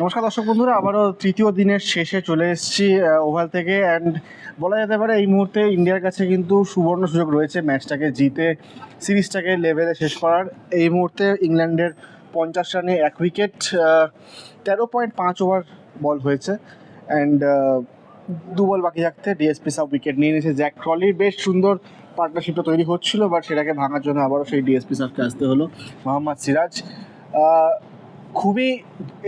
নমস্কার দর্শক বন্ধুরা, আবারও তৃতীয় দিনের শেষে চলে এসেছি ওভাল থেকে। অ্যান্ড বলা যেতে পারে, এই মুহূর্তে ইন্ডিয়ার কাছে কিন্তু সুবর্ণ সুযোগ রয়েছে ম্যাচটাকে জিতে, সিরিজটাকে লেভেলে শেষ করার। এই মুহূর্তে ইংল্যান্ডের পঞ্চাশ রানে এক উইকেট তেরো পয়েন্ট পাঁচ ওভার বল হয়েছে। অ্যান্ড দু বল বাকি থাকতে ডিএসপি সব উইকেট নিয়ে নিয়েছে জ্যাক ক্রলির বেশ সুন্দর পার্টনারশিপটা তৈরি হচ্ছিল বাট সেটাকে ভাঙার জন্য আবারও সেই ডিএসপি সাহকে আসতে হলো, মোহাম্মদ সিরাজ। খুবই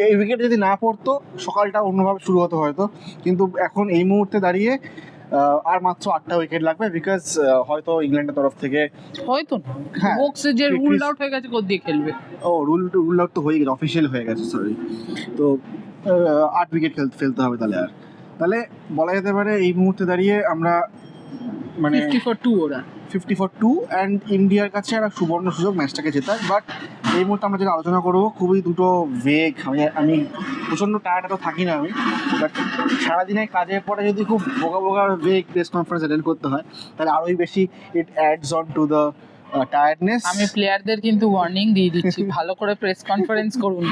এই উইকেট যদি না পড়তো সকালটা অন্যভাবে শুরু হতো হয়তো। কিন্তু এখন এই মুহূর্তে দাঁড়িয়ে আর মাত্র আটটা উইকেট লাগবে বিকজ হয়তো ইংল্যান্ডের তরফ থেকে হয়তো হ্যাঁ, বক্সে যে রুল আউট হয়ে গেছে কোথ দিয়ে খেলবে? ও রুল রুল আউট তো হয়ে গেছে অফিসিয়াল হয়ে গেছে সরি তো আট উইকেট খেলতে ফেলতে হবে তাহলে আর। তাহলে বলা যেতে পারে এই মুহূর্তে দাঁড়িয়ে আমরা মানে ফিফটি ফর টু ওরা। ফিফটি ফর টু অ্যান্ড ইন্ডিয়ার কাছে একটা সুবর্ণ সুযোগ ম্যাচটাকে জেতার। বাট এই মুহূর্তে আমরা যেটা আলোচনা করব খুবই দুটো ভেগ আমি আমি প্রচণ্ড টায়ার্ড তো থাকি না আমি বাট সারাদিনের কাজের পরে যদি খুব বোকা বোকা ভেগ প্রেস কনফারেন্স অ্যাটেন্ড করতে হয় তাহলে আরোই বেশি it adds on to the tiredness আমি প্লেয়ারদের কিন্তু ওয়ার্নিং দিয়ে দিচ্ছি ভালো করে প্রেস কনফারেন্স করুন।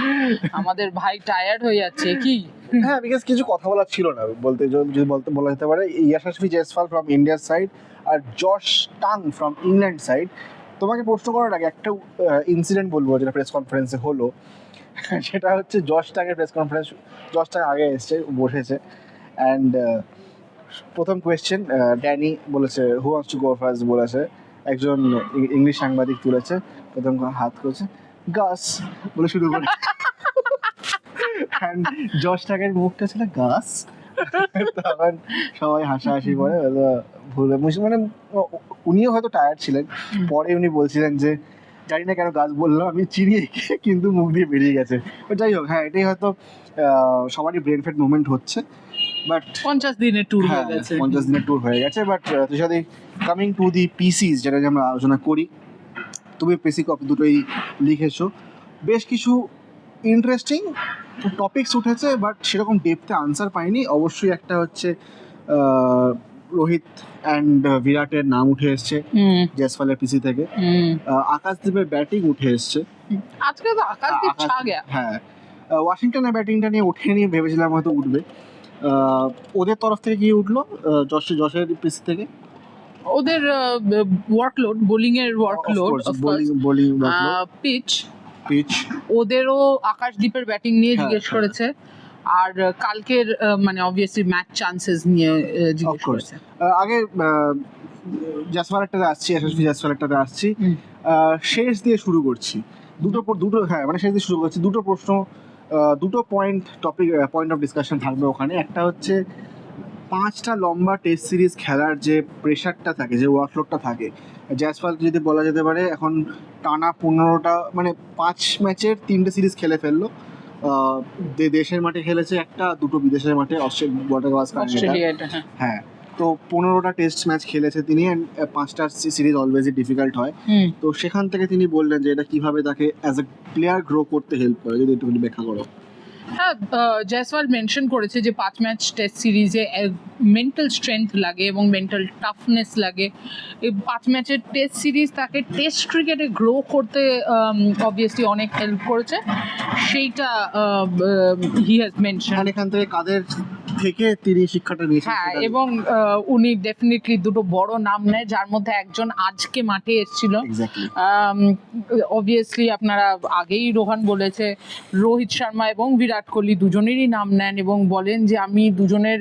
আমাদের ভাই টায়ার্ড হয়ে যাচ্ছে কি? হ্যাঁ বিকজ কিছু কথা বলার ছিল না বলতে যদি বলতে বলা যেতে পারে ইয়াশাসফি জেসফাল ফ্রম ইন্ডিয়ার side R Josh Tongue from England side তোমাকে প্রশ্ন করার আগে একটা ইনসিডেন্ট বলব যেটা প্রেস কনফারেন্সে হলো। সেটা হচ্ছে জশ টাঙের প্রেস কনফারেন্স জশ টাং আগে এসছে বসেছে। অ্যান্ড প্রথম কোয়েশ্চেন ড্যানি বলেছে who wants to go first বলেছে। একজন ইংলিশ সাংবাদিক তুলেছে প্রথম হাত করেছে গাছ বলে শুরু করে। অ্যান্ড জশ টাকের মুখটা ছিল গাছ তখন সবাই হাসাহাসি করে বলল, ভুলে মানে উনিও হয়তো টায়ার্ড ছিলেন। পরে উনি বলছিলেন যে জানি না কেন গাছ বললাম আমি এঁকে, কিন্তু মুখ দিয়ে বেরিয়ে গেছে। যাই হোক হ্যাঁ এটাই হয়তো সবারই ব্রেন ফেট মুভমেন্ট হচ্ছে বাট পঞ্চাশ দিনের ট্যুর হ্যাঁ হয়ে গেছে। পঞ্চাশ দিনের ট্যুর হয়ে গেছে বাট তুষাদি কামিং টু দি পিসিস যেটা যে আমরা আলোচনা করি তুমি পেসি কপি দুটোই লিখেছো। বেশ কিছু ইন্টারেস্টিং টপিকস উঠেছে বাট সেরকম ডেপথে আনসার পাইনি। অবশ্যই একটা হচ্ছে রোহিত অ্যান্ড বিরাটের নাম উঠে এসছে হুম। জেসফালের পিসি থেকে। আকাশদীপের ব্যাটিং উঠে এসছে। আজকে তো আকাশদীপ ছা গেয়া হ্যাঁ। ওয়াশিংটনের ব্যাটিংটা নিয়ে ওঠেনি ভেবেছিলাম হয়তো উঠবে। ওদের তরফ থেকে কি উঠল? যশ যশের পিসি থেকে? ওদের ওয়ার্কলোড বোলিং এর workload bowling bowling pitch pitch ওদেরও আকাশদীপের ব্যাটিং নিয়ে হ্যাঁ, জিজ্ঞেস হ্যাঁ। করেছে। আর কালকের মানে অবভিয়াসলি ম্যাচ চান্সেস নিয়ে জিজ্ঞেস করেছে। আগে জাসওয়ালেরটাতে আসছি এসএসপি জাসওয়ালেরটাতে আসছি। হুম। আহ, শেষ দিয়ে শুরু করছি। দুটো দুটো হ্যাঁ মানে শেষ দিয়ে শুরু করছি। দুটো প্রশ্ন দুটো point topic point of discussion থাকবে ওখানে। একটা হচ্ছে পাঁচটা লম্বা টেস্ট সিরিজ খেলার যে প্রেশারটা থাকে যে ওয়ার্কলোডটা থাকে জ্যাসফাল যদি বলা যেতে পারে এখন টানা পনেরোটা মানে পাঁচ ম্যাচের তিনটে সিরিজ খেলে ফেলল। দেশের মাঠে খেলেছে একটা দুটো বিদেশের মাঠে অস্ট্রেলিয়া বর্ডার হ্যাঁ। হ্যাঁ তো পনেরোটা টেস্ট ম্যাচ খেলেছে তিনি আহ, পাঁচটা সিরিজ অলওয়েজই ডিফিকাল্ট হয়। তো সেখান থেকে তিনি বললেন যে এটা কীভাবে তাকে অ্যাজ এ প্লেয়ার গ্রো করতে হেল্প করে যদি একটু ব্যাখ্যা করো। হ্যাঁ জয়সওয়াল মেনশন করেছে যে পাঁচ ম্যাচ টেস্ট সিরিজে মেন্টাল স্ট্রেংথ লাগে এবং মেন্টাল টাফনেস লাগে। এই পাঁচ ম্যাচের টেস্ট সিরিজ তাকে টেস্ট ক্রিকেটে গ্রো করতে অবভিয়াসলি অনেক হেল্প করেছে। সেইটা হি হ্যাজ মেনশন এখান থেকে কাদের থেকে তিনি শিক্ষাটা নিয়েছেন হ্যাঁ এবং উনি ডেফিনেটলি দুটো বড় নাম নেয় যার মধ্যে একজন আজকে মাঠে এসেছিল. অবভিয়াসলি আপনারা আগেই রোহান বলেছে রোহিত শর্মা এবং বিরাট কোহলি দুজনেরই নাম নেন এবং বলেন যে আমি দুজনের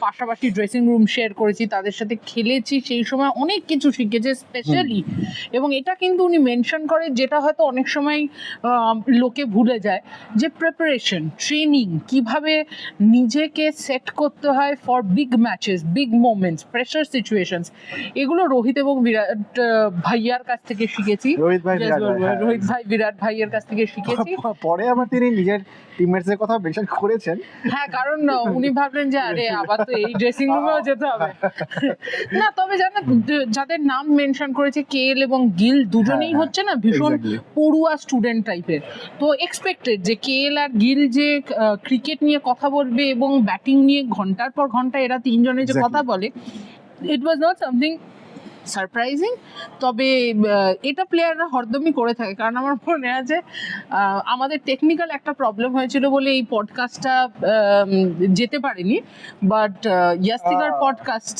পাশাপাশি ড্রেসিং রুম শেয়ার করেছি তাদের সাথে খেলেছি সেই সময় অনেক কিছু শিখেছে স্পেশালি এবং এটা কিন্তু উনি মেনশন করে যেটা হয়তো অনেক সময় লোকে ভুলে যায় যে প্রিপারেশন ট্রেনিং কীভাবে নিজেকে সেট করতে হয় for big matches big moments pressure situations এগুলো রোহিত এবং বিরাট ভাইয়ার কাছ থেকে শিখেছি। রোহিত ভাই হ্যাঁ। রোহিত ভাই বিরাট ভাইয়ের কাছ থেকে শিখেছি। পরে আবার তিনি নিজের টিমমেটস এর কথা মেনশন করেছেন। হ্যাঁ কারণ উনি ভাবলেন যে আরে আবার তো এই ড্রেসিং রুমেও যেতে হবে। না তবে জানো যাদের নাম মেনশন করেছে কেএল এবং গিল দুজনেই হ্যাঁ, হচ্ছে না ভীষণ পড়ুয়া স্টুডেন্ট টাইপের তো এক্সপেক্টেড যে কেএল আর গিল যে ক্রিকেট নিয়ে কথা বলবে এবং ব্যাটিং নিয়ে ঘণ্টার পর ঘণ্টা এরা তিনজনে যে কথা বলে it was not something surprising তবে এটা প্লেয়াররা হরদমই করে থাকে। কারণ আমার মনে আছে আমাদের টেকনিক্যাল একটা প্রবলেম হয়েছিল বলে এই পডকাস্টটা যেতে পারেনি। But ইয়াস্তিকার podcast.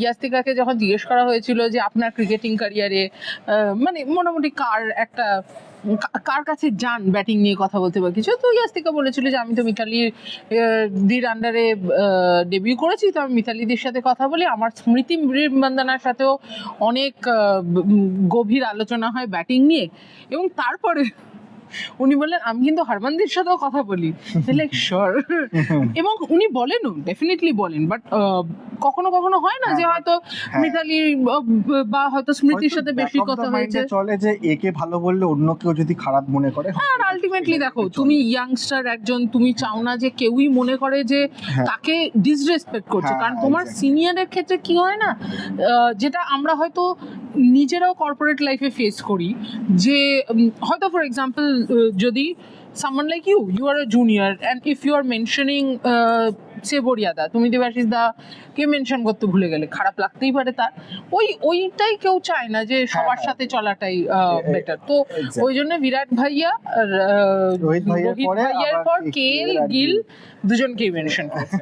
ইয়াস্তিকাকে যখন জিজ্ঞেস করা হয়েছিল যে আপনার ক্রিকেটিং ক্যারিয়ারে মানে মোটামুটি কার একটা কার কাছে যান ব্যাটিং নিয়ে কথা বলতে বা কিছু? তো ইয়াস্তিকা বলেছিল যে আমি তো মিতালির দির আন্ডারে ডেবিউ করেছি, তো আমি মিতালিদের সাথে কথা বলি। আমার স্মৃতি বন্দনার সাথেও অনেক গভীর আলোচনা হয় ব্যাটিং নিয়ে। এবং তারপরে উনি বললেন আমি কিন্তু হারমানদির সাথেও কথা বলি। লাইক শিওর এবং উনি বলেন ডেফিনেটলি বলেন বাট কখনো কখনো হয় না যে হ্যাঁ, হয়তো মিতালি বা হয়তো স্মৃতির সাথে বেশি কথা হয়েছে। চলে যে একে ভালো বললে অন্য কেউ যদি খারাপ মনে করে আর আলটিমেটলি দেখো তুমি ইয়াংস্টার একজন তুমি চাও না যে কেউই মনে করে যে হ্যাঁ। তাকে ডিসরেসপেক্ট করছে। হ্যাঁ, কারণ হ্যাঁ, তোমার সিনিয়রের ক্ষেত্রে কি হয় না যেটা আমরা হয়তো নিজেরাও কর্পোরেট লাইফে ফেস করি যে হয়তো ফর এক্সাম্পল যদি someone like you you are a junior and if you are mentioning say বরিয়াদা তুমি দেবাশিস দা কে মেনশন করতে ভুলে গেলে খারাপ লাগতেই পারে তার ওই ওইটাই কেউ চায় না যে সবার হ্যাঁ। সাথে চলাটাই বেটার তো. ওই জন্য বিরাট ভাইয়া আর, রোহিত ভাইয়ার পরে কেএল গিল। দুজনকেই মেনশন করেছে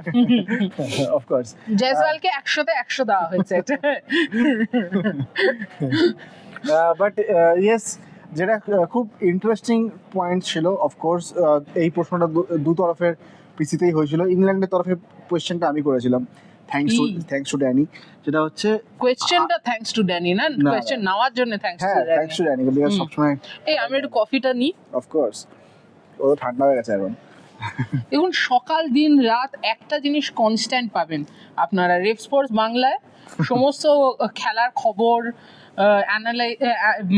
অফকোর্স জয়সওয়ালকে একশোতে একশো দেওয়া হয়েছে বাট ইয়েস যেটা খুব ইন্টারেস্টিং পয়েন্ট ছিল অফকোর্স এই প্রশ্নটা দু- তরফের পিসিতেই হয়েছিল। ইংল্যান্ডের তরফে কোয়েশ্চেনটা আমি করেছিলাম। Thanks to. Thanks to Danny যেটা হচ্ছে কোয়েশ্চেনটা থ্যাঙ্কস টু ড্যানি না। কোয়েশ্চেন নেওয়ার জন্য থ্যাঙ্কস হ্যাঁ to Danny thanks to Danny because. সবসময় এই আমি একটু কফিটা নিই অফকোর্স ও ঠান্ডা হয়ে গেছে এখন। দেখুন সকাল দিন রাত একটা জিনিস কনস্ট্যান্ট পাবেন। আপনারা রেফ স্পোর্টস বাংলায় সমস্ত খেলার খবর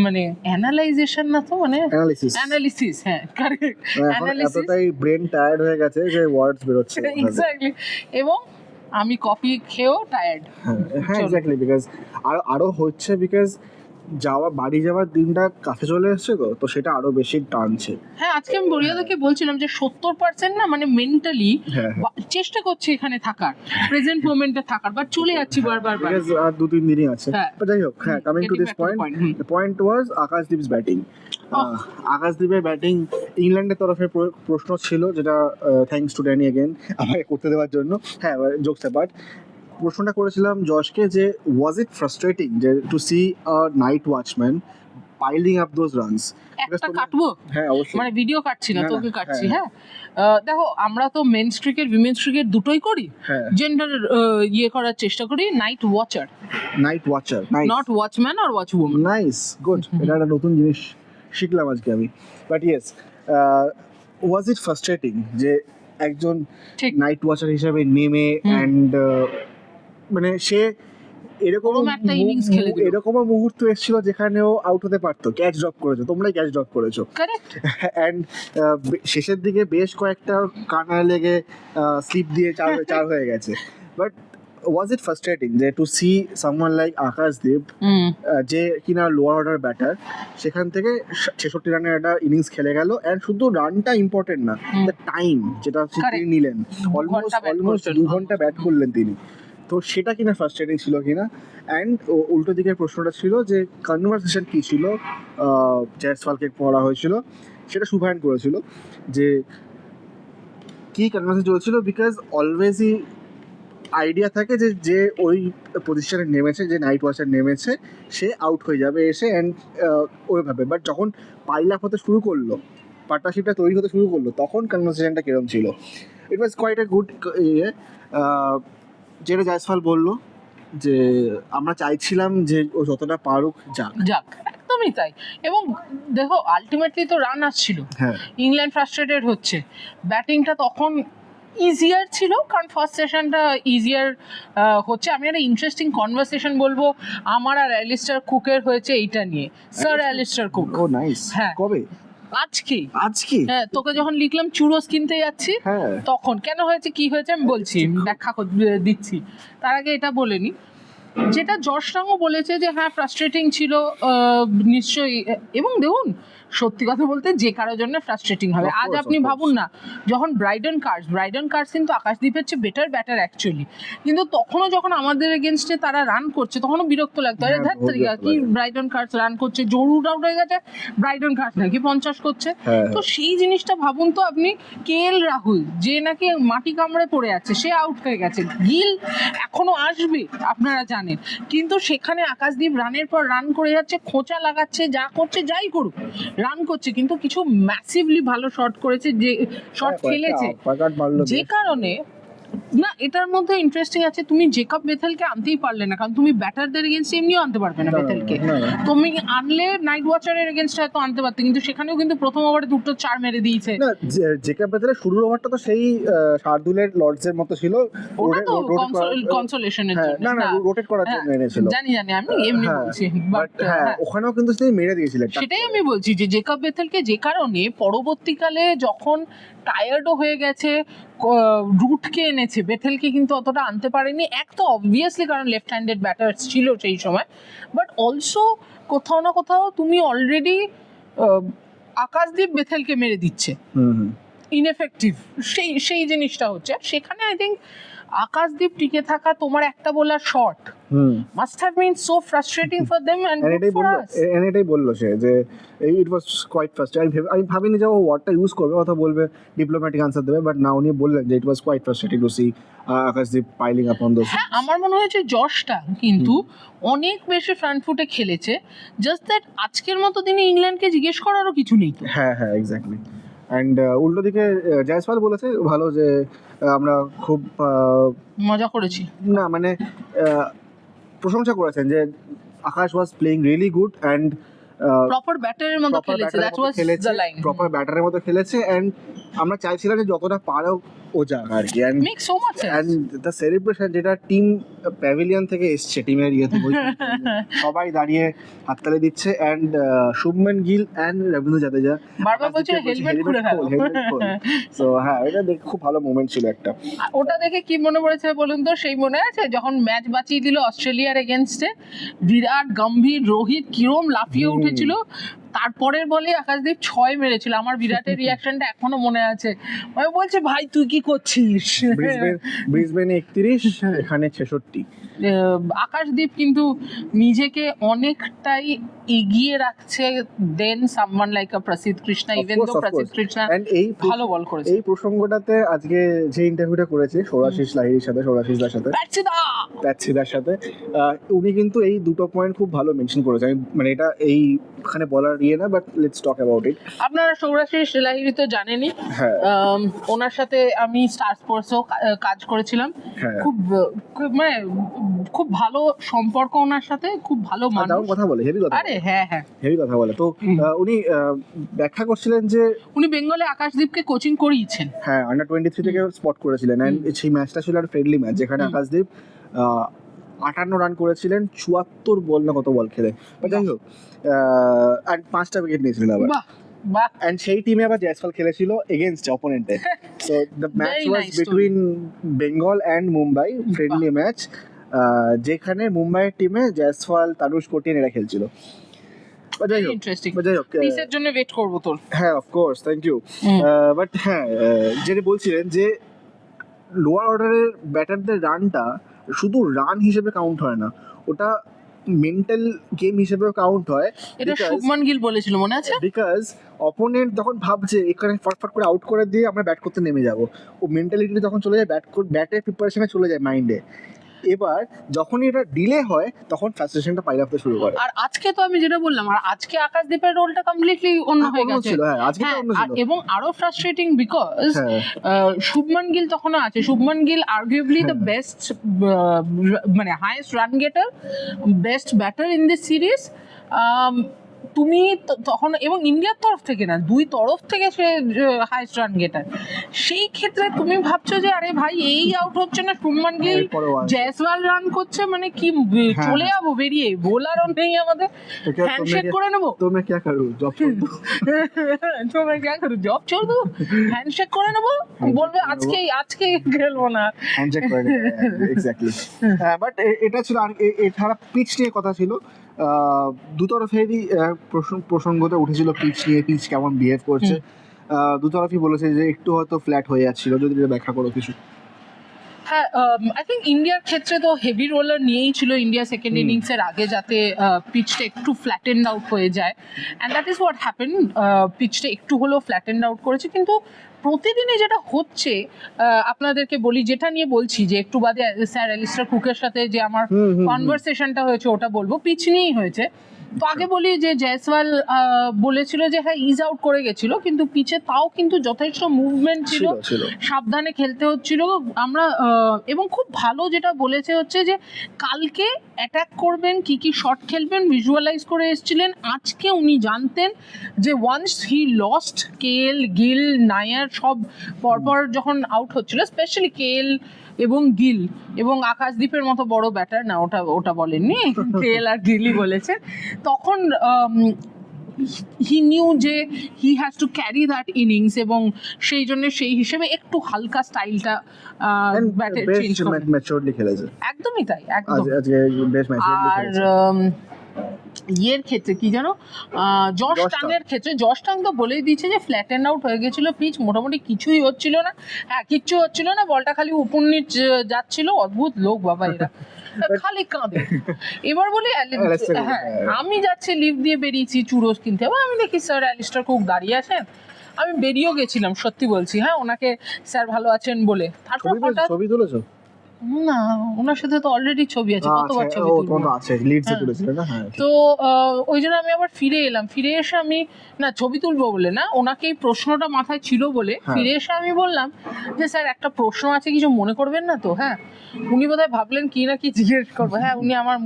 মানে অ্যানালাইজেশন না তো মানে অ্যানালিসিস অ্যানালিসিস হ্যাঁ কারেক্ট অ্যানালিসিস এতটাই ব্রেন টায়ার্ড হয়ে গেছে যে ওয়ার্ডস বেরোচ্ছে হচ্ছে এক্স্যাক্টলি এবং আমি কফি খেয়েও টায়ার্ড হ্যাঁ। এক্স্যাক্টলি বিকজ আরও আরও হচ্ছে বিকজ যাওয়া বাড়ি যাওয়ার দিনটা কাছে চলে এসছে তো তো সেটা আরও বেশি টানছে। হ্যাঁ আজকে আমি বরিয়াদাকে বলছিলাম যে সত্তর পার্সেন্ট না মানে মেন্টালি হ্যাঁ চেষ্টা করছি এখানে থাকার প্রেজেন্ট মোমেন্টে থাকার বাট চলে যাচ্ছি বারবার বার আর দু তিন দিনই আছে। হ্যাঁ। যাই হোক হ্যাঁ coming to this point point was Akashdeep's batting. আকাশদীপের batting ইংল্যান্ডের তরফে প্র- প্রশ্ন ছিল যেটা থ্যাঙ্কস টু ড্যানি এগেন আমাকে করতে দেওয়ার জন্য। হ্যাঁ জোকস বাট প্রশ্নটা করেছিলাম যশকে যে ওয়াজ ইট ফ্রাস্ট্রেটিং যে to see a night watchman piling up those runs একটা কাটবো? হ্যাঁ অবশ্যই। মানে ভিডিও কাটছি না তোকে কাটছি হ্যাঁ, হ্যাঁ? দেখো আমরা তো মেন্স ক্রিকেট উইমেন্স ক্রিকেট দুটোই করি। হ্যাঁ। জেন্ডার ইয়ে করার চেষ্টা করি night watcher night watcher not watchman R watch women nice good এটা একটা নতুন জিনিস শিখলাম আজকে আমি। But yes was it frustrating যে একজন নাইট ওয়াচার হিসেবে নেমে। অ্যান্ড মানে সে এরকম। এরকমও মুহূর্ত এসেছিল যেখানেও আউট হতে পারতো। ক্যাচ ড্রপ করেছ তোমরাই ক্যাচ ড্রপ করেছ। অ্যান্ড শেষের দিকে বেশ কয়েকটা কানায় লেগে স্লিপ দিয়ে চার চার হয়ে গেছে। বাট ওয়াজ ইট ফ্রাস্ট্রেটিং যে to see someone like Akashdeep hmm. আহ, যে কিনা লোয়ার অর্ডার ব্যাটার সেখান থেকে ছেষট্টি রানের একটা ইনিংস খেলে গেল। অ্যান্ড শুধু রানটা ইম্পর্টেন্ট না দ্য টাইম যেটা তিনি নিলেন। অলমোস্ট অলমোস্ট দু ঘণ্টা ব্যাট করলেন তিনি। তো সেটা কিনা ফ্রাস্ট্রেটিং ছিল কিনা? অ্যান্ড উল্টো দিকের প্রশ্নটা ছিল যে কনভারসেশন কী ছিল? জয়সওয়ালকে পড়া হয়েছিল। সেটা শুভায়ন করেছিল যে, কি কনভারসেশন চলছিল? বিকজ অলওয়েজই আইডিয়া থাকে যে যে ওই পজিশনে নেমেছে, যে নাইট ওয়াচার নেমেছে, সে আউট হয়ে যাবে এসে অ্যান্ড ওইভাবে বাট যখন পাইল হতে শুরু করল পার্টনারশিপটা তৈরি হতে শুরু করল, তখন কনভারসেশনটা কিরম ছিল? ইট ওয়াজ কোয়াইট এ গুড ইয়ে যেটা জয়সওয়াল বলল যে আমরা চাইছিলাম যে ও যতটা পারুক যাক। যাক একদমই তাই। এবং দেখো আলটিমেটলি তো রান আসছিল হ্যাঁ। ইংল্যান্ড ফ্রাস্ট্রেটেড হচ্ছে। ব্যাটিংটা তখন ইজিয়ার ছিল কারণ ফার্স্ট সেশনটা ইজিয়ার হচ্ছে। আমি একটা ইন্টারেস্টিং কনভারসেশন বলব আমার আর অ্যালিস্টার কুকের হয়েছে এইটা নিয়ে। স্যার অ্যালিস্টার কুক ও নাইস হ্যাঁ। কবে? আজকেই আজকে হ্যাঁ তোকে যখন লিখলাম চুরোস কিনতে যাচ্ছি হ্যাঁ। তখন কেন হয়েছে কি হয়েছে আমি বলছি ব্যাখ্যা দিচ্ছি। তার আগে এটা বলে নি। যেটা জর্জটাংও বলেছে যে হ্যাঁ ফ্রাস্ট্রেটিং ছিল আহ, নিশ্চয়ই এবং দেখুন সত্যি কথা বলতে যে কারোর জন্য ফ্রাস্ট্রেটিং হবে। আজ আপনি ভাবুন না যখন ব্রাইডন কার্স ব্রাইডন কার্স কিন্তু আকাশদ্বীপের চেয়ে বেটার ব্যাটার অ্যাকচুয়ালি কিন্তু তখনও যখন আমাদের এগেনস্টে তারা রান করছে তখনও বিরক্ত লাগতো। আরে ধ্যাত কি ব্রাইডন কার্স রান করছে? জরুর আউট হয়ে গেছে ব্রাইডন কার্স নাকি পঞ্চাশ করছে? হ্যাঁ। তো সেই জিনিসটা ভাবুন তো আপনি কে এল রাহুল যে নাকি মাটি কামড়ে পড়ে আছে সে আউট হয়ে গেছে। গিল এখনও আসবে আপনারা জানেন। কিন্তু সেখানে আকাশদীপ রানের পর রান করে যাচ্ছে খোঁচা লাগাচ্ছে যা করছে যাই করুক। রান করছে কিন্তু কিছু ম্যাসিভলি ভালো শট করেছে যে শট হ্যাঁ, খেলেছে। যে কারণে না এটার মধ্যে ইন্টারেস্টিং আছে তুমি জেকব বেথেলকে আনতেই পারলে না কারণ তুমি ব্যাটারদের এগেনস্ট এমনিও আনতে পারবে না বেথেলকে। তুমি আনলে নাইট ওয়াচারের এগেনস্ট হয়তো আনতে পারতে কিন্তু সেখানেও কিন্তু প্রথম ওভারে দুটো চার মেরে দিয়েছে। না জেকাব বেতালের শুরুর ওভারটা তো সেই শার্দুলের লর্ডসের মতো ছিল। ওটা তো কনসোলেশনের হ্যাঁ, জন্য। না না রোটেট করার হ্যাঁ, জন্য এনেছিল। জানি জানি আমি এমনি হ্যাঁ, বলছি বাট হ্যাঁ ওখানেও কিন্তু তিনি মেরে দিয়েছিলেন সেটাই আমি বলছি যে জেকব বেথেলকে যে কারণে পরবর্তীকালে যখন টায়ার্ডও হয়ে গেছে রুটকে এনেছে বেথেলকে কিন্তু অতটা আনতে পারেনি। এক তো অবভিয়াসলি কারণ লেফট হ্যান্ডেড ব্যাটার ছিল সেই সময়। বাট অলসো কোথাও না কোথাও তুমি অলরেডি আকাশদীপ বেথেলকে মেরে দিচ্ছে। ইনএফেক্টিভ সেই সেই জিনিসটা হচ্ছে। সেখানে আই থিঙ্ক আকাশদীপ টিকে থাকা তোমার একটা বলার short. Hmm. Must have been so frustrating for them and এটাই বলল এটাই বলল সে যে ইট ওয়াজ কোয়াইট ফার্স্ট আমি ভেবে- আমি ভাবিনি যে ও ওয়ার্ডটা ইউজ করবে অথবা বলবে ডিপ্লোম্যাটিক আনসার দেবে বাট না উনি বললেন যে it was quite frustrating to see Akashdeep piling upon those হ্যাঁ আমার মনে হয়েছে জশটা কিন্তু অনেক বেশি ফ্রন্ট ফুটে খেলেছে। জাস্ট দ্যাট আজকের মতো দিনে ইংল্যান্ডকে জিজ্ঞেস করারও কিছু নেই হ্যাঁ হ্যাঁ এক্স্যাক্টলি অ্যান্ড উল্টো দিকে জয়সওয়াল বলেছে ভালো যে আমরা খুব মজা করেছি। না মানে প্রশংসা করেছেন যে Akash was playing really good and proper ব্যাটারের মতো খেলেছে that was the line proper ব্যাটারের মতো খেলেছে অ্যান্ড আমরা চাইছিলাম যে যতটা পারো ও যাক আর কি and make so much and the celebration যেটা টিম প্যাভিলিয়ন থেকে এসছে টিমের ইয়ে থেকে। ওই সবাই দাঁড়িয়ে হাততালি দিচ্ছে অ্যান্ড শুভমান গিল অ্যান্ড রবীন্দ্র জাদেজা। বারবার বলছে হেলমেট খুলে ফেলো। সো হ্যাঁ এটা দেখে খুব ভালো মোমেন্ট ছিল একটা। ওটা দেখে কি মনে পড়েছে বলুন তো? সেই মনে আছে যখন ম্যাচ বাঁচিয়ে দিল অস্ট্রেলিয়ার এগেনস্টে বিরাট গম্ভীর রোহিত কিরম লাফিয়ে উঠেছিল। তারপরের বলে আকাশদীপ ছয় মেরেছিল। আমার বিরাটের রিয়াকশনটা এখনও মনে আছে। আমি বলছে ভাই তুই কি করছিস? ব্রিসবেন ব্রিসবেনে একত্রিশ এখানে ছেষট্টি। আকাশদীপ কিন্তু নিজেকে অনেকটাই এগিয়ে রাখছে দেন সামওয়ান লাইক আ প্রসিদ্ধ কৃষ্ণা ইভেন তো প্রসিদ্ধ. কৃষ্ণা এই ভালো বল করেছে। এই প্রসঙ্গটাতে আজকে যে ইন্টারভিউটা করেছে সৌরাশিস লাহিড়ির সাথে সৌরাশিসদার সাথে প্যাটসিদা প্যাটসিদার সাথে উনি কিন্তু এই দুটো পয়েন্ট খুব ভালো মেনশন করেছে। আমি মানে এটা এই এইখানে বলার ইয়ে না but let's talk about it আপনারা সৌরাশিস লাহিড়ি তো জানেনই। হ্যাঁ। ওনার সাথে আমি স্টার স্পোর্টসও কাজ করেছিলাম। হ্যাঁ। খুব মানে খুব ভালো সম্পর্ক ওনার সাথে খুব ভালো মানুষ। কথা বলে হেভি কথা আরে হ্যাঁ হ্যাঁ। হেভি কথা বলে। তো উনি ব্যাখ্যা করছিলেন যে উনি বেঙ্গলে আকাশদীপকে কোচিং করিয়েছেন। হ্যাঁ আন্ডার টোয়েন্টি থ্রি থেকে স্পট করেছিলেন। সেই ম্যাচটা ছিল একটা ফ্রেন্ডলি ম্যাচ যেখানে। আকাশদীপ আটান্ন রান করেছিলেন চুয়াত্তর বল না কত বল খেলে। যাই হোক আর পাঁচটা উইকেট নিয়েছিলেন আবার। অ্যান্ড সেই টিমে আবার জয়সওয়াল খেলেছিল against অপোনেন্টে so the match was between Bengal and Mumbai friendly match যেখানে মুম্বাইয়ের টিমে জয়সওয়াল তানুষ কোটিয়ান এরা খেলছিল। জন্য ওয়েট করব তোর। হ্যাঁ অফকোর্স থ্যাংক ইউ বাট হ্যাঁ যেটা বলছিলেন যে লোয়ার অর্ডারের ব্যাটারদের রানটা শুধু রান হিসেবে কাউন্ট হয় না ওটা মেন্টাল গেম হিসেবেও কাউন্ট হয় এটা শুভমান গিল বলেছিল মনে আছে? বিকজ অপোনেন্ট তখন ভাবছে এখানে ফটফট করে আউট করে দিয়ে আমরা ব্যাট করতে নেমে যাব ও মেন্টালিটি তখন চলে যায় ব্যাট ব্যাটের প্রিপারেশনে চলে যায় মাইন্ডে এবার যখন এটা ডিলে হয় তখন ফ্রাস্ট্রেশনটা পাইল আসতে শুরু করে। আর আজকে তো আমি যেটা বললাম আর আজকে আকাশদীপের রোলটা কমপ্লিটলি অন্য হ্যাঁ, হয়ে গেছে। হ্যাঁ আজকে তো হ্যাঁ অন্য ছিল। এবং আরও ফ্রাস্ট্রেটিং বিকজ হ্যাঁ। শুভমান গিল তখনও আছে। Shubman Gill arguably the best মানে highest run getter best batter in this series তুমি তখন এবং ইন্ডিয়ার তরফ থেকে না দুই তরফ থেকে সে হাইস্ট রান গেটার সেই ক্ষেত্রে তুমি ভাবছ যে আরে ভাই এই আউট হচ্ছে না শুভমান গিল জয়সওয়াল রান করছে? মানে কি হ্যাঁ। চলে যাব বেরিয়ে? বোলারও নেই আমাদের। হ্যান্ডশেক করে নেব? তুমি কি করো জব তুমি কি করো জব ছোড় হ্যান্ডশেক করে নেব? বলবে আজকে আজকে খেলব না। হ্যান্ডশেক করে এক্স্যাক্টলি বাট এটা ছিল আর খারাপ পিচ নিয়ে কথা ছিল। দুতরফেরই প্রসঙ্গ প্রসঙ্গতে উঠেছিল পিচ নিয়ে পিচ কেমন বিহেভ করছে। দুতরফই বলেছে যে একটু হয়তো ফ্ল্যাট হয়ে যাচ্ছিল যদি ব্যাখ্যা করো কিছু। হ্যাঁ আই থিঙ্ক ইন্ডিয়ার ক্ষেত্রে তো হেভি রোলার নিয়েই ছিল ইন্ডিয়া সেকেন্ড। ইনিংসের আগে যাতে পিচটা একটু ফ্ল্যাটেন্ড আউট হয়ে যায় and that is what happen পিচটা একটু হলেও ফ্ল্যাটেন্ড আউট করেছে কিন্তু প্রতিদিনে যেটা হচ্ছে আপনাদেরকে বলি যেটা নিয়ে বলছি যে একটু বাদে স্যার অ্যালিস্টার কুকের সাথে যে আমার। কনভারসেশনটা হয়েছে ওটা বলব পিচ নিয়েই হয়েছে তো আগে বলি যে জয়সওয়াল বলেছিল যে হ্যাঁ ইজ আউট করে গেছিল কিন্তু পিচে তাও কিন্তু যথেষ্ট মুভমেন্ট ছিল। সাবধানে খেলতে হচ্ছিল। আমরা এবং খুব ভালো যেটা বলেছে হচ্ছে যে কালকে অ্যাটাক করবেন কি কি শট খেলবেন ভিজুয়ালাইজ করে এসেছিলেন। আজকে উনি জানতেন যে once he lost KL Gill Nair সব পরপর যখন আউট হচ্ছিল স্পেশালি কেএল এবং গিল এবং আকাশদ্বীপের মতো বড় ব্যাটার না ওটা ওটা বলেননি কেএল আর গিলই বলেছে। তখন হি নিউ যে he has to carry that innings এবং সেই জন্য সেই হিসেবে একটু হালকা স্টাইলটা ব্যাটে চেঞ্জ করে। একদমই তাই একদম। আর ইয়ের ক্ষেত্রে কি জানো? জশ টাংয়ের ক্ষেত্রে জশ টাং তো বলেই দিয়েছে যে ফ্ল্যাট অ্যান্ড আউট হয়ে গেছিল পিচ মোটামুটি কিছুই হচ্ছিল না। হ্যাঁ কিচ্ছু হচ্ছিল না বলটা খালি উপর নিচ যাচ্ছিল অদ্ভুত লোক বাবা এরা। খালি কাঁদে। এবার বলি হ্যাঁ হ্যাঁ। আমি যাচ্ছি লিফট দিয়ে বেরিয়েছি চুরোস কিনতে। এবার আমি দেখি স্যার অ্যালিস্টার কুক দাঁড়িয়ে আছেন। আমি বেরিয়েও গেছিলাম সত্যি বলছি। হ্যাঁ ওনাকে স্যার ভালো আছেন বলে। তারপর হঠাৎ ছবি তুলেছো? না ওনার সাথে তো অলরেডি ছবি আছে কতবার আচ্ছা, ছবি আছে লিডসে হ্যাঁ। না? হ্যাঁ তো ওই জন্য আমি আবার ফিরে এলাম। ফিরে এসে আমি না ছবি তুলবো বলে না ওনাকে এই প্রশ্নটা মাথায় ছিল বলে হ্যাঁ। ফিরে এসে আমি বললাম যে স্যার একটা প্রশ্ন আছে কিছু মনে করবেন না তো? হ্যাঁ। উনি বোধহয় ভাবলেন কি না কি জিজ্ঞেস করব। হ্যাঁ উনি আমার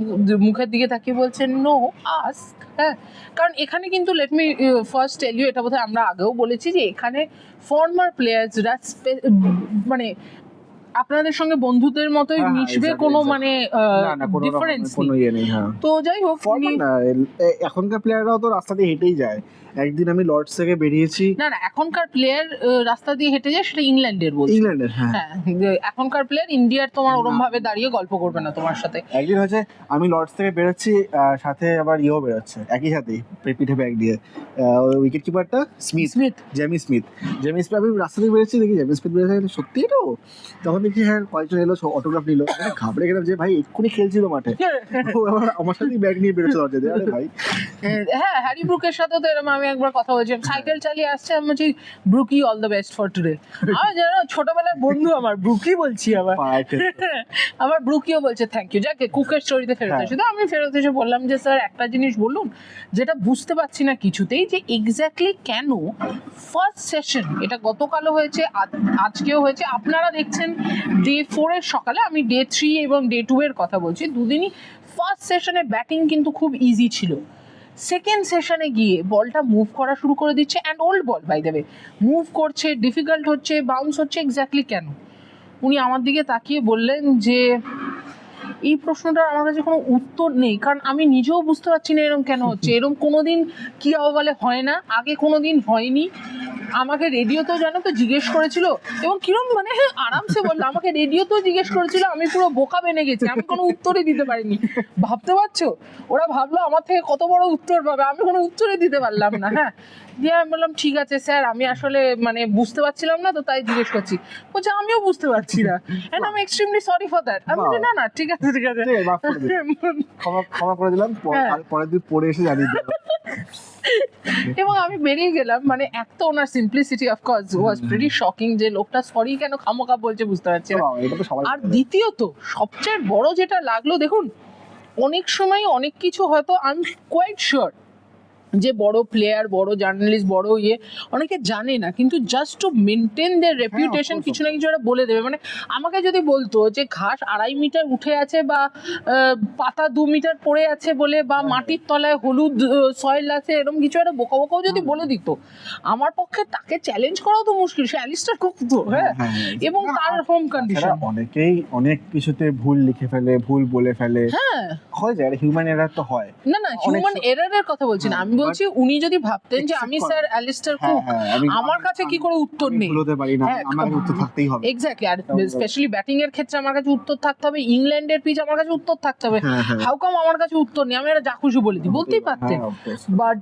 মুখের দিকে তাকিয়ে বলছেন নো আস্ক হ্যাঁ কারণ এখানে কিন্তু let me first tell you এটা বোধহয় আমরা আগেও বলেছি যে এখানে ফর্মার প্লেয়ার্সরা মানে আপনাদের সঙ্গে বন্ধুদের মতোই হ্যাঁ, হ্যাঁ, মিশবে কোনো মানে ডিফারেন্স কোনো ইয়ে নেই হ্যাঁ। তো যাই হোক এখনকার প্লেয়াররাও তো রাস্তাতে হেঁটেই যায়। একদিন আমি লর্ডস থেকে বেরিয়েছি। না না এখনকার প্লেয়ার রাস্তা দিয়ে হেঁটে যায় সেটা ইংল্যান্ডের বলছি। ইংল্যান্ডের হ্যাঁ। হ্যাঁ এখনকার প্লেয়ার ইন্ডিয়ার তোমার ওরম ভাবে দাঁড়িয়ে গল্প করবে না তোমার সাথে। একদিন হচ্ছে আমি লর্ডস থেকে বেরোচ্ছি সাথে আবার ইয়েও বেরোচ্ছে একই সাথে পিঠে ব্যাগ দিয়ে। Wicket কিপারটা Smith Smith Jamie Smith Jamie Smith আমি রাস্তা থেকে বেরোচ্ছি দেখি জেমি স্মিথ বেরোচ্ছে সত্যি তো? তখন দেখি হ্যাঁ কয়েকজন এলো অটোগ্রাফ নিল। ঘাবড়ে গেলাম যে ভাই এক্ষুনি খেলছিল মাঠে। আমার সাথেই ব্যাগ নিয়ে বেরোচ্ছে দরজা দিয়ে আরে ভাই। হ্যাঁ হ্যারি ব্রুকের সাথেও তো এরকম আমি একবার কথা বলছিলাম। সাইকেল চালিয়ে আসছে আমি বলছি Brookie all the best for today আমার জানো ছোটবেলার বন্ধু আমার ব্রুকি বলছি আবার। আমার ব্রুকিও বলছে থ্যাংক ইউ যাকে কুকের স্টোরিতে ফেরত হ্যাঁ। এসে তো আমি ফেরত এসে বললাম যে স্যার একটা জিনিস বলুন যেটা বুঝতে পারছি না কিছুতেই যে এক্স্যাক্টলি কেন ফার্স্ট সেশন এটা গতকালও হয়েছে আজ- আজকেও হয়েছে আপনারা দেখছেন ডে ফোরের সকালে আমি ডে থ্রি এবং ডে টু এর কথা বলছি দুদিনই ফার্স্ট সেশনে ব্যাটিং কিন্তু খুব ইজি ছিল। সেকেন্ড সেশনে গিয়ে বলটা মুভ করা শুরু করে দিচ্ছে অ্যান্ড ওল্ড বল বাই দেবে মুভ করছে ডিফিকাল্ট হচ্ছে বাউন্স হচ্ছে এক্স্যাক্টলি কেন? উনি আমার দিকে তাকিয়ে বললেন যে এই প্রশ্নটার আমার কাছে কোনো উত্তর নেই। কারণ আমি নিজেও বুঝতে পারছি না এরকম কেন হচ্ছে। এরকম কোনোদিন কি বলে হয় না। আগে কোনোদিন হয়নি। আমাকে রেডিওতেও জানো তো জিজ্ঞেস করেছিল এবং কিরম মানে আরামসে বলল আমাকে রেডিওতেও জিজ্ঞেস করেছিল আমি পুরো বোকা বেনে গেছি আমি কোনো উত্তরই দিতে পারিনি। ভাবতে পারছ? ওরা ভাবলো আমার থেকে কত বড় উত্তর পাবে আমি কোনো উত্তরই দিতে পারলাম না হ্যাঁ। দিয়ে আমি বললাম ঠিক আছে স্যার আমি আসলে মানে বুঝতে পারছিলাম না তো তাই জিজ্ঞেস করছি। বলছে আমিও বুঝতে পারছি না। অ্যান্ড আমি এক্সট্রিমলি সরি ফর দ্যাট আমি বলছি, না না ঠিক আছে ঠিক আছে। ক্ষমা ক্ষমা করে দিলাম হ্যাঁ। পরের দিন পরে এসে জানিয়ে দিলাম। এবং আমি বেরিয়ে গেলাম মানে এক তো ওনার simplicity of course was very shocking যে লোকটা সরি কেন খামোকা বলছে বুঝতে পারছি না। আর দ্বিতীয়ত সবচেয়ে বড় যেটা লাগল দেখুন অনেক সময় অনেক কিছু হয়তো আই এম কোয়াইট শিওর যে বড় প্লেয়ার বড় জার্নালিস্ট বড় ইয়ে অনেকে জানে না কিন্তু just to maintain their reputation কিছু না কিছু একটা বলে দেবে। মানে আমাকে যদি বলতো যে ঘাস আড়াই মিটার উঠে আছে বা পাতা দু মিটার পড়ে আছে বলে বা হ্যাঁ। মাটির তলায় হলুদ সয়েল আছে এরকম কিছু একটা বোকা বোকাও যদি বলে দিত আমার পক্ষে তাকে চ্যালেঞ্জ করাও তো মুশকিল সে অ্যালিস্টার কুক তো হ্যাঁ হ্যাঁ, হ্যাঁ। এবং তার হোম কন্ডিশন অনেকেই অনেক কিছুতে ভুল লিখে ফেলে ভুল বলে ফেলে। হ্যাঁ। হয়ে যায় হিউম্যান এরার তো হয়। না না হিউম্যান এরারের কথা বলছি না হ্যাঁ। আমি বলছি উনি যদি ভাবতেন যে আমি স্যার অ্যালিস্টার হ্যাঁ, কুক হ্যাঁ, আমার কাছে কি করে উত্তর নেই? বলতে পারি না হ্যাঁ, আমার উত্তর থাকতেই হবে। এক্স্যাক্টলি আর স্পেশালি ব্যাটিং এর ক্ষেত্রে আমার কাছে উত্তর থাকতে হবে ইংল্যান্ডের পিচ আমার কাছে উত্তর থাকতে হবে। হ্যাঁ হ্যাঁ। হাউ কাম আমার কাছে উত্তর নেই? আমি এটা যা খুশি বলে দিই বলতেই পারতেন। হ্যাঁ, বাট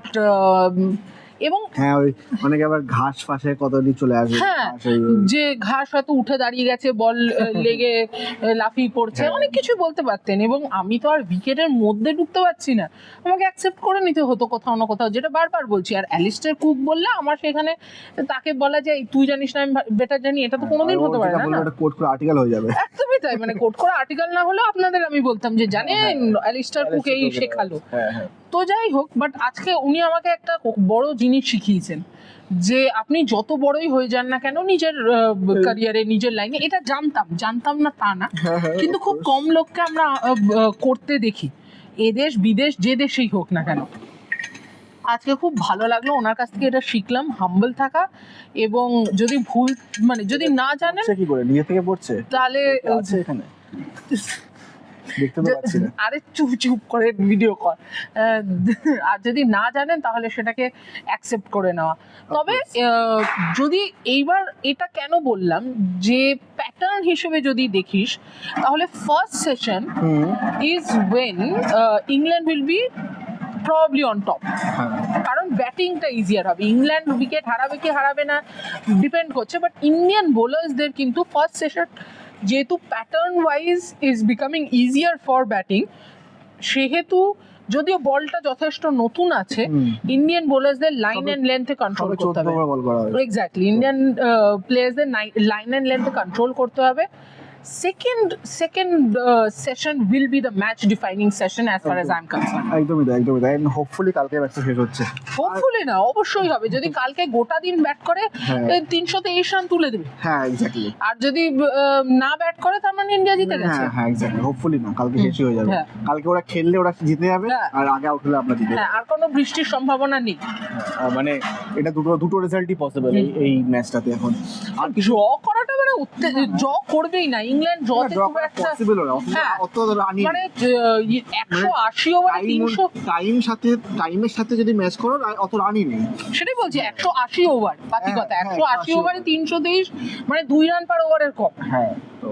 এবং হ্যাঁ ওই অনেকে আবার ঘাস ফাঁসে কত দিক চলে আসে। হ্যাঁ, যে ঘাস হয়তো উঠে দাঁড়িয়ে গেছে বল লেগে লাফিয়ে পড়ছে হ্যাঁ। অনেক কিছু বলতে পারতেন এবং আমি তো আর উইকেটের মধ্যে ঢুকতে পারছি না। আমাকে অ্যাকসেপ্ট করে নিতে হতো কোথাও না কোথাও যেটা বারবার বলছি। আর অ্যালিস্টার কুক বললে আমার সেখানে তাকে বলা যায় তুই জানিস না আমি বেটার জানি। এটা তো কোনোদিন হতে পারে না কোট করে আর্টিকেল হয়ে যাবে। একদমই তাই মানে কোট করা আর্টিকেল না হলেও আপনাদের আমি বলতাম যে জানেন অ্যালিস্টার কুক এই শেখালো। হ্যাঁ হ্যাঁ। তো যাই হোক বাট আজকে উনি আমাকে একটা বড় জিনিস শিখিয়েছেন যে আপনি যত বড়ই হয়ে যান না কেন নিজের ক্যারিয়ারে নিজের লাইনে এটা জানতাম জানতাম না তা না হ্যাঁ, হ্যাঁ, কিন্তু খুব কম লোককে আমরা করতে দেখি এদেশ বিদেশ যে দেশেই হোক না কেন। আজকে খুব ভালো লাগল ওনার কাছ থেকে এটা শিখলাম হাম্বল থাকা এবং যদি ভুল মানে যদি না জানেন কি করে নিজে থেকে পড়ছে? তাহলে এখানে। দেখতে তো পাচ্ছি না। আরে চুপ চুপ করে ভিডিও কর। আর যদি না জানেন তাহলে সেটাকে অ্যাকসেপ্ট করে নেওয়া। তবে যদি এইবার এটা কেন বললাম যে প্যাটার্ন হিসেবে যদি দেখিস তাহলে first session is when England will be probably on top কারণ ব্যাটিংটা ইজিয়ার হবে। ইংল্যান্ড উইকেট হারাবে কি হারাবে না ডিপেন্ড করছে। বাট ইন্ডিয়ান বোলার্সদের কিন্তু ফার্স্ট সেশন যেহেতু pattern wise is becoming easier for batting সেহেতু যদিও বলটা যথেষ্ট নতুন আছে। ইন্ডিয়ান বোলার্সদের লাইন এন্ড অ্যান্ড লেন্থে কন্ট্রোল করতে হবে। এক্স্যাক্টলি ইন্ডিয়ান প্লেয়ার্সদের লাইন এন্ড লেন্থে কন্ট্রোল করতে হবে। Second second session will be the match defining session as far as I am concern একদমই তাই একদমই তাই। হোপফুলি কালকে ম্যাচটা শেষ হচ্ছে। হোপফুলি না অবশ্যই হবে। যদি কালকে গোটা দিন ব্যাট করে হ্যাঁ। তিনশো তেইশ রান তুলে দেবে। হ্যাঁ এক্স্যাক্টলি আর যদি না ব্যাট করে তার মানে ইন্ডিয়া জিতে গেছে। হ্যাঁ হ্যাঁ এক্স্যাক্টলি হোপফুলি না কালকে শেষই হয়ে যাবে। হ্যাঁ। কালকে ওরা খেললে ওরা জিতে যাবে হ্যাঁ। আর আগে আউট হলে আমরা জিতে। হ্যাঁ আর কোনো বৃষ্টির সম্ভাবনা নেই। মানে এটা দুটো দুটো রেজাল্টই পসিবল এই ম্যাচটাতে এখন। আর কিছু করাটা মানে ড্র করবেই না ইংল্যান্ড ড্র খুব করা একটা পসিবল না হ্যাঁ। অত রানি মানে একশো আশি ওভারে তিনশো টাইম সাথে টাইমের সাথে যদি ম্যাচ করো অত রানই নেই সেটাই বলছি একশো আশি ওভার বাকি হ্যাঁ, কথা হ্যাঁ, একশো আশি 180 ওভারে তিনশো তেইশ মানে দুই রান পার ওভারের কম হ্যাঁ তো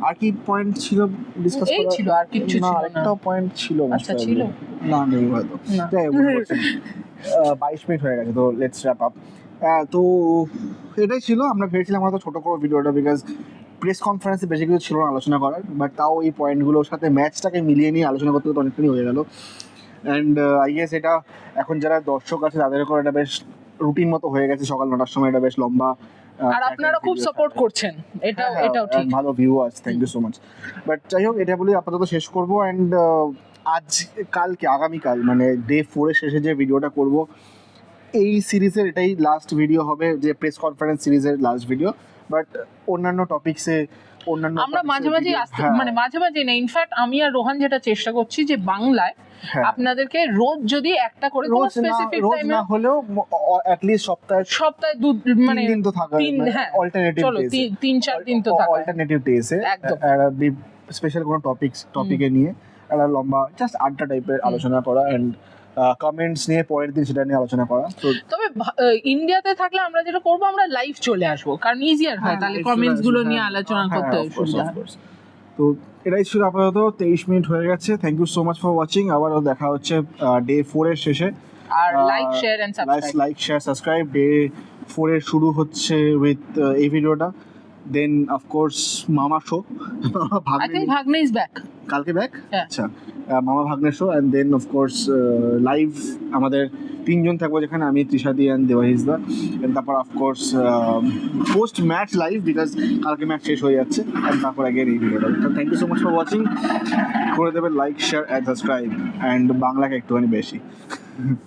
আর কি পয়েন্ট ছিল ডিসকাস এই ছিল, আর কিচ্ছু ছিল না। একটা পয়েন্ট ছিল আচ্ছা, ছিল? না নেই হয়তো। যাই হোক, মনে পড়ছে না। আহ, বাইশ মিনিট হয়ে গেছে তো লেটস র্যাপ আপ তো এটাই ছিল। আমরা ভেবেছিলাম হয়তো ছোট করো ভিডিওটা বিকজ প্রেস কনফারেন্সে বেশি কিছু ছিল না আলোচনা করার বাট তাও এই পয়েন্টগুলোর সাথে ম্যাচটাকে মিলিয়ে নিয়ে আলোচনা করতে করতে অনেকখানি হয়ে গেল। অ্যান্ড আই গেস এটা এখন যারা দর্শক আছে তাদের উপর এটা বেশ রুটিন মতো হয়ে গেছে সকাল নটার সময়। এটা বেশ লম্বা আর আপনারা খুব সাপোর্ট করছেন। এটাও হ্যাঁ, এটাও হ্যাঁ, ঠিক। ভালো ভিউ আছে thank you so much but যাই হোক এটা বলে আপাতত শেষ করব। অ্যান্ড আজ কালকে আগামীকাল মানে ডে ফোরের শেষে যে ভিডিওটা করব এই সিরিজের এটাই লাস্ট ভিডিও হবে যে প্রেস কনফারেন্স সিরিজের লাস্ট ভিডিও বাট অন্যান্য টপিকসে অন্যান্য আমরা মাঝে মাঝে হ্যাঁ, মানে মাঝে মাঝে না ইনফ্যাক্ট আমি আর রোহান যেটা চেষ্টা করছি যে বাংলায় হ্যাঁ। আপনাদেরকে রোজ যদি একটা করে কোনো স্পেসিফিক টাইমে না হলেও অ্যাটলিস্ট সপ্তাহে সপ্তাহে দু মানে তিন দিন তো থাকা তিন হ্যাঁ। অল্টারনেটিভ চলো তিন- চার দিন তো থাকা অল্টারনেটিভ ডেসে একদম। স্পেশাল কোনো টপিকস টপিকে নিয়ে একটা লম্বা জাস্ট আড্ডা টাইপের আলোচনা করা অ্যান্ড কমেন্টস নিয়ে পরের দিন সেটা নিয়ে আলোচনা করা। তবে ইন্ডিয়াতে থাকলে আমরা যেটা করব আমরা লাইভ চলে আসব। কারণ ইজিয়ার হয় তাহলে কমেন্টসগুলো নিয়ে আলোচনা করতে সুবিধা। তো এটাই ছিল আপাতত তেইশ মিনিট হয়ে গেছে। Thank you so much for watching আবারও দেখা হচ্ছে ডে ফোরের শেষে। আর like share and subscribe like share subscribe day ফোরের শুরু হচ্ছে উইথ এই ভিডিওটা দেন মামা শো আই থিঙ্ক ভাগ্নে ইজ ব্যাক কালকে ব্যাক। আচ্ছা মামা ভাগ্নের show and then of course live আমাদের তিনজন থাকব যেখানে আমি ত্রিশাদি অ্যান্ড দেওয়াহিস দা and তারপর of course post match live because কালকে ম্যাচ শেষ হয়ে যাচ্ছে। অ্যান্ড তারপর আগের এই ভিডিওটা thank you so much for watching করে দেবেন like share and subscribe and বাংলাকে একটুখানি বেশি।